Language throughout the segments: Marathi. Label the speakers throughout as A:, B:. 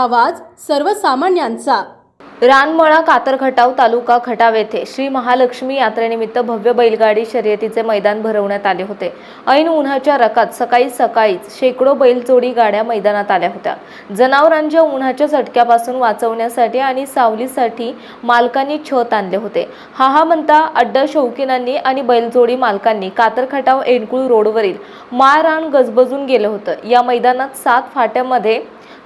A: आवाज सर्वसामान्यांचा.
B: रानमळा कातरखटाव तालुका खटाव येथे श्री महालक्ष्मी यात्रेनिमित्त भव्य बैलगाडी शर्यतीचे मैदान भरवण्यात आले होते. ऐन उन्हाच्या रकात सकाळी सकाळीच शेकडो बैलजोडी गाड्या मैदानात आल्या होत्या. जनावरांच्या उन्हाच्या चटक्यापासून वाचवण्यासाठी आणि सावलीसाठी मालकांनी छत आणले होते. हा हा म्हणता अड्डा शौकीनांनी आणि बैलजोडी मालकांनी कातरखटाव एनकुळ रोडवरील माळरान गजबजून गेलं होतं. या मैदानात सात फाट्यामध्ये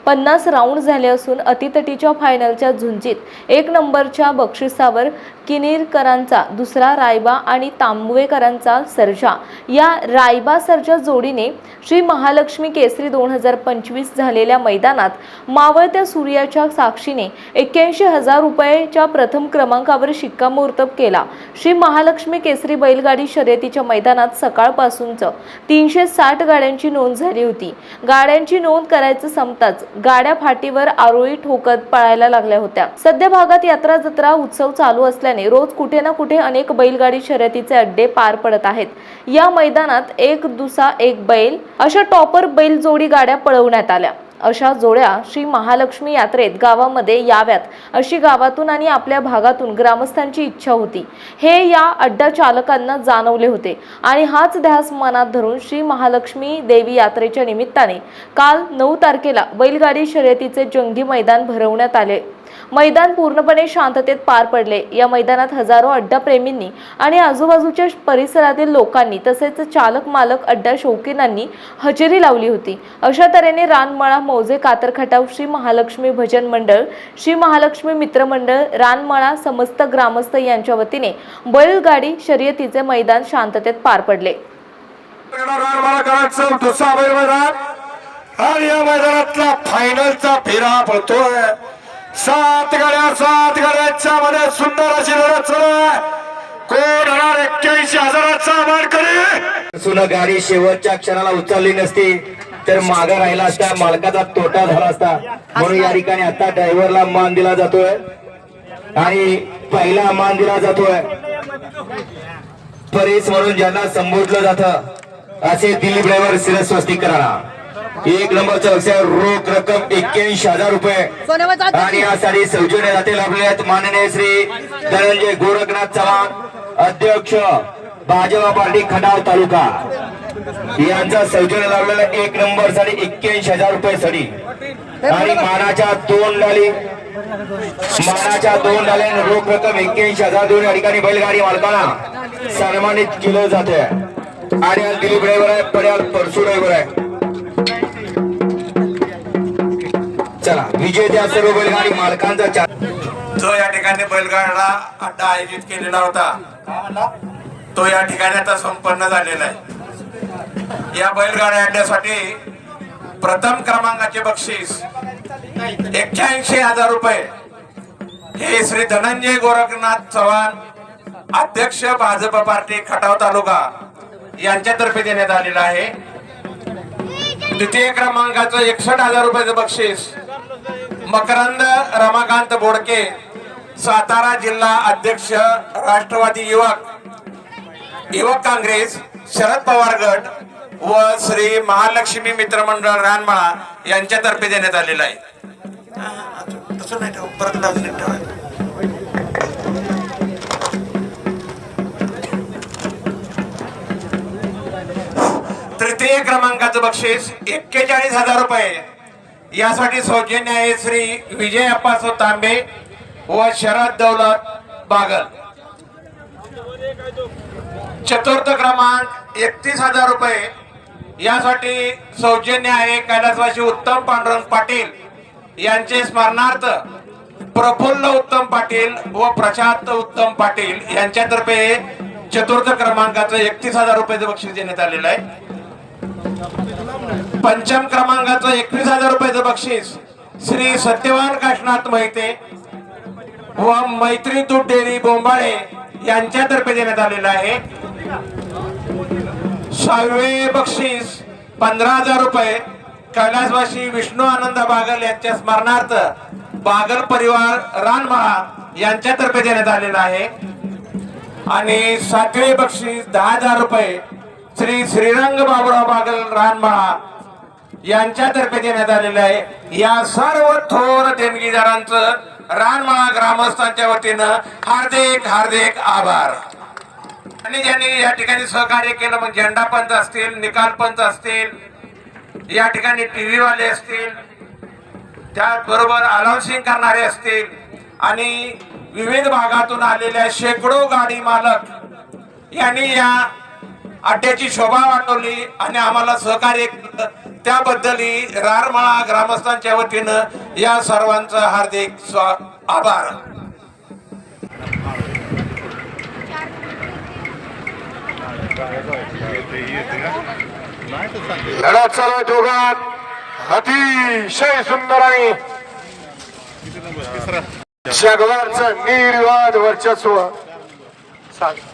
B: पन्नास राऊंड झाले असून अतितटीच्या फायनलच्या झुंजीत एक नंबरच्या बक्षिसावर किनीरकरांचा दुसरा रायबा आणि तांबवेकरांचा सर्जा. या रायबा सर्जा जोडीने श्री महालक्ष्मी केसरी दोन हजार पंचवीस झालेल्या मैदानात मावळत्या सूर्याच्या साक्षीने एक्क्याऐंशी हजार रुपयाच्या प्रथम क्रमांकावर शिक्कामोर्तब केला. श्री महालक्ष्मी केसरी बैलगाडी शर्यतीच्या मैदानात सकाळपासूनच तीनशे साठ गाड्यांची नोंद झाली होती. गाड्यांची नोंद करायचं संपताच गाड्या फाटीवर आरोळी ठोकत पळायला लागल्या होत्या. सध्या भागात यात्रा जत्रा उत्सव चालू असल्याने रोज कुठे ना कुठे अनेक बैलगाडी शर्यतीचे अड्डे पार पडत आहेत. या मैदानात एक दुसा एक बैल अशा टॉपर बैल जोडी गाड्या पळवण्यात आल्या. अशा जोड्या श्री महालक्ष्मी यात्रेत गावामध्ये याव्यात अशी गावातून आणि आपल्या भागातून ग्रामस्थांची इच्छा होती. हे या अड्डा चालकांना जाणवले होते आणि हाच ध्यास मनात धरून श्री महालक्ष्मी देवी यात्रेच्या निमित्ताने काल नऊ तारखेला बैलगाडी शर्यतीचे जंगी मैदान भरवण्यात आले. मैदान पूर्णपणे शांततेत पार पडले. या मैदानात हजारो अड्डाप्रेमींनी आणि आजूबाजूच्या परिसरातील लोकांनी तसेच चालक मालक अड्डा शौकीनांनी हजेरी लावली होती. अशा तऱ्हेने रानमळा मौजे कातरखटाव श्री महालक्ष्मी भजन मंडळ श्री महालक्ष्मी मित्रमंडळ रानमळा समस्त ग्रामस्थ यांच्या वतीने बैलगाडी शर्यतीचे मैदान शांततेत पार पडले.
C: या मैदानातला फायनलचा फेरा पडतोय सात गाड्या सात गाड्यांच्या मध्ये सुंदर अशी लढत चालू कोण होणार? एक्क्याऐंशी हजाराचा मानकरी
D: सुन गाडी शेवटच्या क्षणाला उचलली नसती तर मागे राहिला असता मालकाचा तोटा झाला असता. म्हणून या ठिकाणी आता ड्रायव्हरला मान दिला जातोय. आणि पहिला मान दिला जातोय. परेश म्हणून ज्यांना संबोधलं जातं असे दिलीप ड्रायव्हर शिरस्वस्ती करा एक नंबरचं अक्षर रोख रक्कम एक्क्याऐंशी हजार रुपये. आणि यासाठी सौजन्य जाते लाभले आहेत माननीय श्री धनंजय गोरखनाथ चव्हाण अध्यक्ष भाजपा पार्टी खटाव तालुका. यांचा सौजन्य लावलेला एक नंबरसाठी एक्क्याऐंशी हजार रुपये साठी आणि मानाच्या दोन डाली मानाच्या दोन डाल्याने रोख रक्कम एक्क्याऐंशी हजार दोन या ठिकाणी बैलगाडी मालकांना सन्मानित केलं जाते आणि दिलीप ड्रायव्हर आहे पर्याल परसू ड्रायव्हर आहे. चला विजेत्या सर्व बैलगाडी मालकांचा
C: जो या ठिकाणी बैलगाडा अड्डा आयोजित केलेला होता तो या ठिकाणी आता संपन्न झालेला आहे. या बैलगाड्या अड्ड्यासाठी प्रथम क्रमांकाचे बक्षीस एक्क्याऐंशी हजार रुपये. हे श्री धनंजय गोरखनाथ चव्हाण अध्यक्ष भाजप पार्टी खटाव तालुका यांच्यातर्फे देण्यात आलेला आहे. द्वितीय क्रमांकाचं एकसठ हजार रुपयाचं बक्षीस मकरंद रमाकांत बोडके सातारा जिल्हा अध्यक्ष राष्ट्रवादी युवक युवक काँग्रेस शरद पवार गट व श्री महालक्ष्मी मित्रमंडळ रानमळा यांच्यातर्फे देण्यात आलेला आहे. तृतीय क्रमांकाचं बक्षीस एक्केचाळीस हजार रुपये यासाठी सौजन्य आहे श्री विजय अप्पासो तांबे व शरद दौलत बागल. चतुर्थ क्रमांक एकतीस हजार रुपये. यासाठी सौजन्य आहे कैलासवासी उत्तम पांडुरंग पाटील यांचे स्मरणार्थ प्रफुल्ल उत्तम पाटील व प्रशांत उत्तम पाटील यांच्यातर्फे चतुर्थ क्रमांकाचं एकतीस हजार रुपयाचं बक्षीस देण्यात आलेलं आहे. पंचम क्रमांकाचं एकवीस हजार रुपयाचं बक्षीस श्री सत्यवान काशनाथ मोहिते व मैत्री दूध डेअरी बोंबाळे यांच्यातर्फे देण्यात आलेलं आहे. सहावे बक्षीस पंधरा हजार रुपये. कैलासवासी विष्णू आनंद बागल यांच्या स्मरणार्थ बागल परिवार रानमहा यांच्यातर्फे देण्यात आलेलं आहे. आणि सातवे बक्षीस दहा हजार रुपये. श्री श्रीरंग बाबुराव बागल रानमहा यांच्यातर्फे देण्यात आलेलं आहे. या सर्व थोर देणगीदारांचं रानमाळा ग्रामस्थांच्या वतीनं हार्दिक हार्दिक आभार. आणि ज्यांनी या ठिकाणी सहकार्य केलं मग झेंडा पंच असतील निकाल पंच असतील या ठिकाणी टी वाले असतील त्याचबरोबर अनाउन्सिंग करणारे असतील आणि विविध भागातून आलेल्या शेकडो गाडी मालक यांनी या अड्ड्याची शोभा वाटवली आणि आम्हाला सहकार्य. त्याबद्दलही रारमाळा ग्रामस्थांच्या वतीनं या सर्वांचं हार्दिक स्वा- आभार.
E: लढा चालू आहे दोघात. अतिशय सुंदर आणि जगवारचं निर्वाद वर्चस्व. सांग.